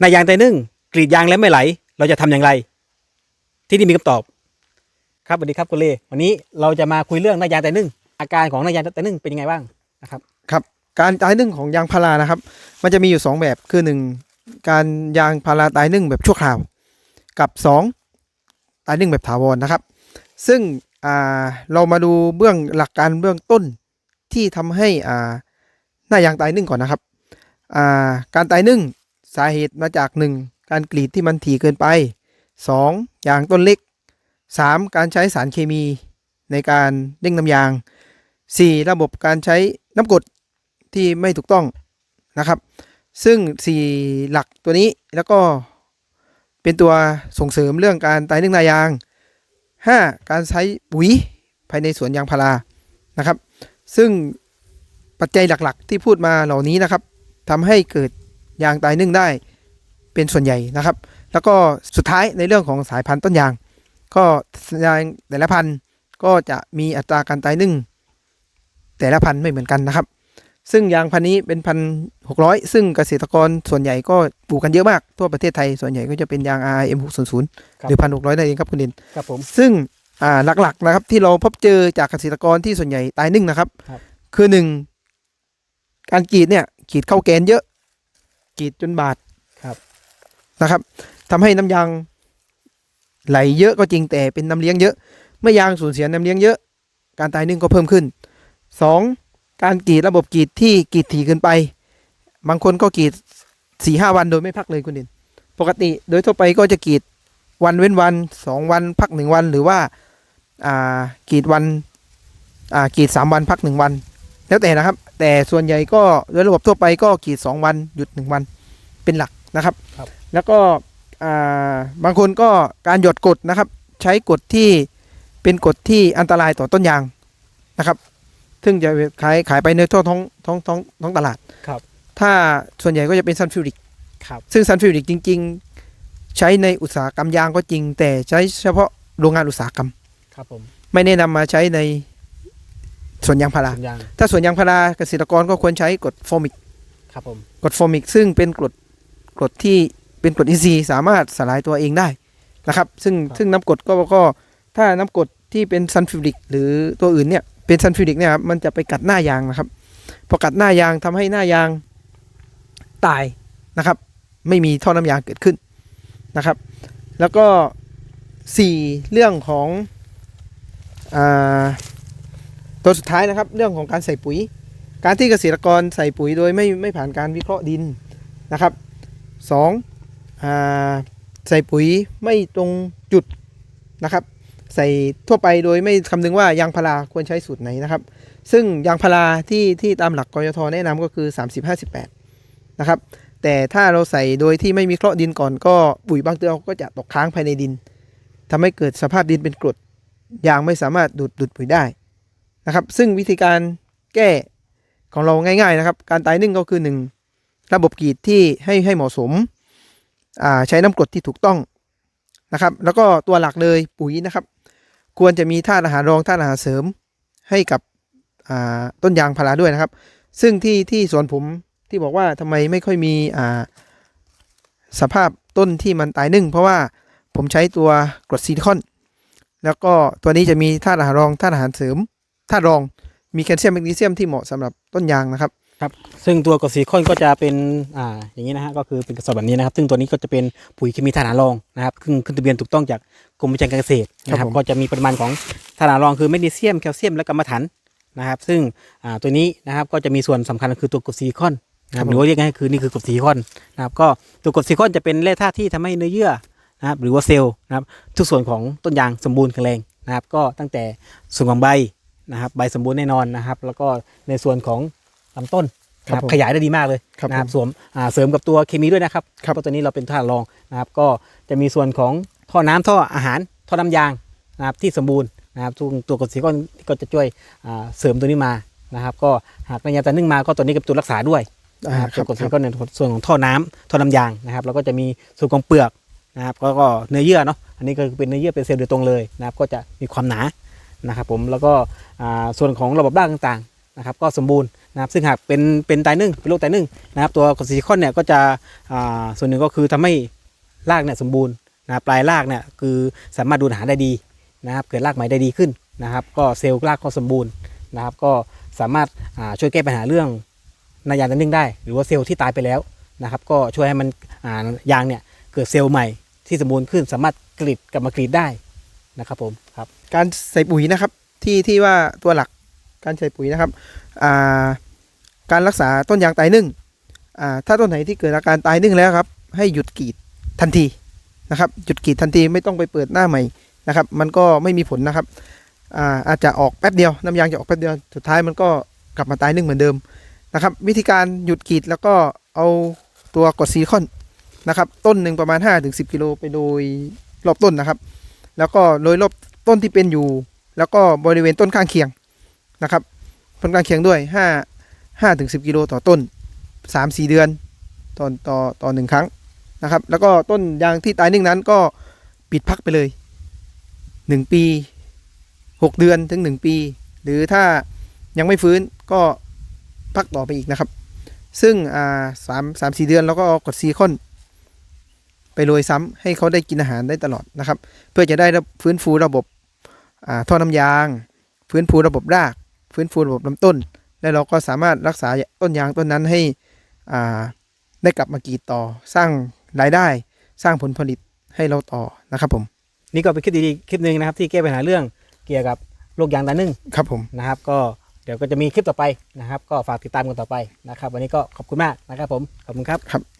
ในยางไตนึ่ง กรีดยางแล้วไม่ไหล เราจะทำอย่างไร ที่นี่มีคำตอบ ครับสวัสดีครับคุณเล่วันนี้เราจะมาคุยเรื่องนายางไตนึ่ง อาการของนายางไตนึ่งเป็นยังไงบ้างนะครับ ครับ การตายนึ่งของยางพารานะครับ มันจะมีอยู่ 2 แบบคือ 1 การยางพาราตายนึ่งแบบชั่วคราว กับ 2 ตายนึ่งแบบถาวรนะครับ ซึ่งอ่าเรามาดูเบื้องหลักการเบื้องต้นที่ทำให้อาหน้ายางตายนึ่งก่อนนะครับอ่าการตายนึ่ง สาเหตุมาจาก 1 การกรีดที่มันถี่เกินไป 2. ยางต้นเล็ก 3. การใช้สารเคมีในการเร่งน้ำยาง 4. ระบบการใช้น้ำกรดที่ไม่ถูกต้องนะครับ ซึ่ง 4 หลักตัวนี้แล้วก็เป็นตัวส่งเสริมเรื่องการตายนึ่งนายาง 5. การใช้ปุ๋ยภายในสวนยางพารานะครับ ซึ่งปัจจัยหลักๆ ที่พูดมาเหล่านี้นะครับทำให้เกิด ยางตายนึ่งได้เป็นส่วนใหญ่นะครับ แล้วก็สุดท้ายในเรื่องของสายพันธุ์ต้นยาง ก็ยางแต่ละพันธุ์ก็จะมีอัตราการตายนึ่งแต่ละพันธุ์ไม่เหมือนกันนะครับ ซึ่งยางพันธุ์นี้เป็นพันหกร้อยซึ่งเกษตรกรส่วนใหญ่ก็ปลูกกันเยอะมากทั่วประเทศไทยส่วนใหญ่ก็จะเป็นยาง RM 600ครับหรือพันหกร้อยนั่นเองครับคุณเด่นครับผมซึ่งอ่าหลักๆนะครับที่เราพบเจอจากเกษตรกรที่ส่วนใหญ่ตายนึ่งนะครับครับคือหนึ่งการกรีดเนี่ยกรีดเข้าแกนเยอะ กรีดจนบาดครับนะครับทำให้น้ำยางไหลเยอะก็จริงแต่เป็นน้ำเลี้ยงเยอะ เมื่อยางสูญเสียน้ำเลี้ยงเยอะ การตายนึ่งก็เพิ่มขึ้นสองการกรีดระบบกรีดที่กรีดถี่เกินไป บางคนก็กรีดสี่ห้าวันโดยไม่พักเลยคุณเด่นปกติโดยทั่วไปก็จะกรีดวันเว้นวันสองวันพักหนึ่งวัน หรือว่าอ่ากรีดวันอ่ากรีดสามวันพักหนึ่งวัน แล้วแต่นะครับ แต่ส่วนใหญ่ก็โดยระบบทั่วไปก็กรีดสองวันหยุดหนึ่งวันเป็นหลักนะครับ ครับ แล้วก็อ่าบางคนก็การหยดกรดนะครับ ใช้กรดที่เป็นกรดที่อันตรายต่อต้นยางนะครับ ซึ่งจะขายขายไปในทั่วท้องท้องท้องท้องตลาด ครับ ถ้าส่วนใหญ่ก็จะเป็นซันฟิวริก ครับ ซึ่งซันฟิวริกจริง ๆ ใช้ในอุตสาหกรรมยางก็จริง แต่ใช้เฉพาะโรงงานอุตสาหกรรม ครับผม ไม่แนะนำมาใช้ใน สวนยางพาราสัญญาณถ้าสวนยางพาราเกษตรกรก็ควรใช้กรดโฟมิกครับผมกรดโฟมิก ซึ่งเป็นกรดกรดที่เป็นกรดอินทรีย์สามารถสลายตัวเองได้นะครับ ซึ่งซึ่งน้ำกรดก็ก็ถ้าน้ำกรดที่เป็นซันฟิวริกหรือตัวอื่นเนี่ยเป็นซันฟิวริกเนี่ยครับมันจะไปกัดหน้ายางนะครับพอกัดหน้ายางทำให้หน้ายางตายนะครับ ไม่มีท่อน้ำยางเกิดขึ้นนะครับ แล้วก็สี่เรื่องของอา ตัวสุดท้ายนะครับเรื่องของการใส่ปุ๋ย การที่เกษตรกรใส่ปุ๋ยโดยไม่ไม่ผ่านการวิเคราะห์ดินนะครับสองใส่ปุ๋ยไม่ตรงจุดนะครับ ใส่ทั่วไปโดยไม่คำนึงว่ายางพาราควรใช้สูตรไหนนะครับ ซึ่งยางพาราที่ที่ตามหลักกยทแนะนำก็คือ 30-58นะครับแต่ถ้าเราใส่โดยที่ไม่มีเคราะห์ดินก่อนก็ปุ๋ยบางตัวก็จะตกค้างภายในดินทำให้เกิดสภาพดินเป็นกรดยางไม่สามารถดูดดูดปุ๋ยได้ นะครับ ซึ่งวิธีการแก้ของเราง่าย ๆนะครับ การตายนึ่งก็คือ 1 ระบบกรีดที่ให้ให้เหมาะสมใช้น้ำกรดที่ถูกต้องนะครับ แล้วก็ตัวหลักเลยปุ๋ยนะครับ ควรจะมีธาตุอาหารรองธาตุอาหารเสริมให้กับต้นยางพาราด้วยนะครับ ซึ่งที่ที่สวนผมที่บอกว่าทำไมไม่ค่อยมีสภาพต้นที่มันตายนึ่ง เพราะว่าผมใช้ตัวกรดซิลิคอน แล้วก็ตัวนี้จะมีธาตุอาหารรองธาตุอาหารเสริม ธาตุรองมีแคลเซียมแมกนีเซียมที่เหมาะสำหรับต้นยางนะครับครับซึ่งตัวกรดซีคอนก็จะเป็นอ่าอย่างนี้นะฮะก็คือเป็นกระสอบแบบนี้นะครับ ซึ่งตัวนี้ก็จะเป็นปุ๋ยเคมีธาตุอาหารรองนะครับขึ้นขึ้นทะเบียนถูกต้องจากกรมวิจัยการเกษตรนะคครัรับบผมก็จะมีปริมาณของธาตุอาหารรองคือแมกนีเซียมแคลเซียมและกรรมะถันนะครับซึ่งอ่าตัวนี้นะครับก็จะมีส่วนสำคัญคือตัวกรดซีลิคอนนะครับหรือว่าเรียกง่ายๆคือนี่คือกรดซีลิคอนนะครับก็ตัวกรดซีลิคอนจะเป็นแร่ธาตุที่ทำให้เนื้อเยื่อนะครับหรือว่าเซลล์นะครับทุกส่วนของต้นยางสมบูรณ์แข็งแรงนะครับก็ตั้งแต่ส่วนของใบ นะครับใบสมบูรณ์แน่นอนนะครับ แล้วก็ในส่วนของลำต้นนะคครัรับบผมขยายได้ดีมากเลยครับนะครับผมสวมอ่าเสริมกับตัวเคมีด้วยนะครับครับเพราะตัวนี้เราเป็นท่ารองนะครับก็จะมีส่วนของท่อน้ำท่ออาหารท่อน้ำยางนะครับที่สมบูรณ์นะครับซึ่งตัวกรดซีลิคอนก็จะช่วยอ่าเสริมตัวนี้มานะครับ ก็หากระยะตันนึ่งมาก็ตัวนี้ก็เป็นตัวรักษาด้วยอ่านะครับคตัรัวบกรดซีลิคอนในส่วนของท่อน้ำท่อน้ำยางนะครับแล้วก็จะมีส่วนของเปลือกนะครับแล้วก็เนื้อเยื่อเนาะอันนี้ก็คือเป็นเนื้อเยื่อเป็นเซลล์โดยตรงเลยนะครับก็จะมีความหนา นะครับผมแล้วก็ส่วนของระบบรากต่างๆนะครับก็สมบูรณ์นะครับซึ่งหากเป็นเป็นตายนึ่งเป็นโรคตายนึ่งนะครับตัวกรดซิลิคอนเนี่ยก็จะส่วนหนึ่งก็คือทำให้รากเนี่ยสมบูรณ์นะปลายรากเนี่ยคือสามารถดูดอาหารได้ดีนะครับเกิดรากใหม่ได้ดีขึ้นนะครับ ก็เซลล์รากก็สมบูรณ์นะครับ ก็สามารถช่วยแก้ปัญหาเรื่องนายางตายนึ่งได้ หรือว่าเซลล์ที่ตายไปแล้วนะครับ ก็ช่วยให้มันยางเนี่ยเกิดเซลล์ใหม่ที่สมบูรณ์ขึ้น สามารถกรีดกลับมากรีดได้ นะครับผมครับ การใส่ปุ๋ยนะครับที่ที่ว่าตัวหลักการใส่ปุ๋ยนะครับอ่าการรักษาต้นยางตายนึ่งอ่าถ้าต้นไหนที่เกิดอาการตายนึ่งแล้วครับ ให้หยุดกรีดทันทีนะครับหยุดกรีดทันทีไม่ต้องไปเปิดหน้าใหม่นะครับ มันก็ไม่มีผลนะครับอ่าอาจจะออกแป๊บเดียวน้ำยางจะออกแป๊บเดียวสุดท้ายมันก็กลับมาตายนึ่งเหมือนเดิมนะครับ วิธีการหยุดกรีดแล้วก็เอาตัวกรดซิลิคอนนะครับ ต้นหนึ่งประมาณ 5-10กิโลไปโดยรอบต้นนะครับ แล้วก็โดยรอบต้นที่เป็นอยู่ แล้วก็บริเวณต้นข้างเคียงนะครับต้นข้างเคียงด้วยห้าห้าถึงสิบกิโลต่อต้นสามสี่เดือนต่อต่อต่อหนึ่งครั้งนะครับ แล้วก็ต้นยางที่ตายนึ่งนั้นก็ปิดพักไปเลยหนึ่งปีหกเดือนถึงหนึ่งปี หรือถ้ายังไม่ฟื้นก็พักต่อไปอีกนะครับ ซึ่งอ่าสามสามสี่เดือนแล้วก็เอากดซีคอน ไปโรยซ้ำให้เขาได้กินอาหารได้ตลอดนะครับ เพื่อจะได้ระฟื้นฟูระบบอ่าท่อน้ำยาง ฟื้นฟูระบบราก ฟื้นฟูระบบลำต้น และเราก็สามารถรักษาต้นยางต้นนั้นให้อ่าได้กลับมากรีดต่อสร้างรายได้สร้างผลผลิตให้เราต่อนะครับผมนี่ก็เป็นคลิปดีๆคลิปหนึ่งนะครับ ที่แก้ปัญหาเรื่องเกี่ยวกับโรคยางตานึ่งครับผมนะครับ ก็เดี๋ยวก็จะมีคลิปต่อไปนะครับ ก็ฝากติดตามกันต่อไปนะครับ วันนี้ก็ขอบคุณมากนะครับผมขอบคุณครับครับ